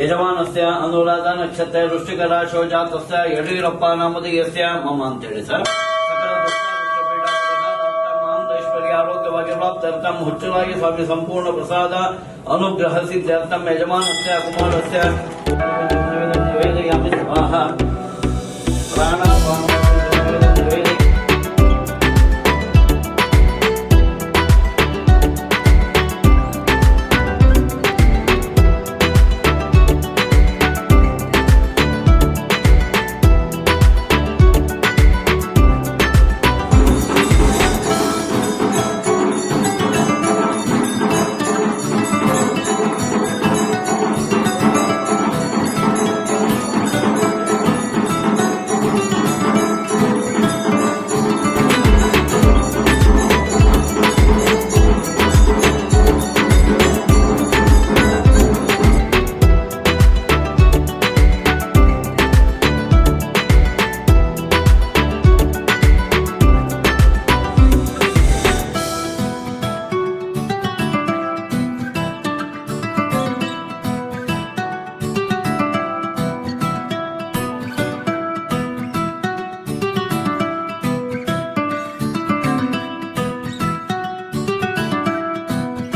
ಯಜಮಾನಸ್ಯ ಅನುರಾಧ ನಕ್ಷತ್ರ ವೃಶ್ಚಿಕ ರಾಶೋ ಜಾತಸ್ಯ ಯಡಿಯೂರಪ್ಪ ನಾಮಧೇಯಸ್ಯ ಮಮ ಅಂತೇಳಿ ಸರ್. ಆರೋಗ್ಯವಾಗಿ ಪ್ರಾಪ್ತರ್ಥಂ ಹುಚ್ಚಲಾಗಿ ಸ್ವಾಮಿ ಸಂಪೂರ್ಣ ಪ್ರಸಾದ ಅನುಗ್ರಹ ಸಿದ್ಧಾರ್ಥಂ ಯಜಮಾನಸ್ಯ, ಕುಮಾರಸ್ಯ.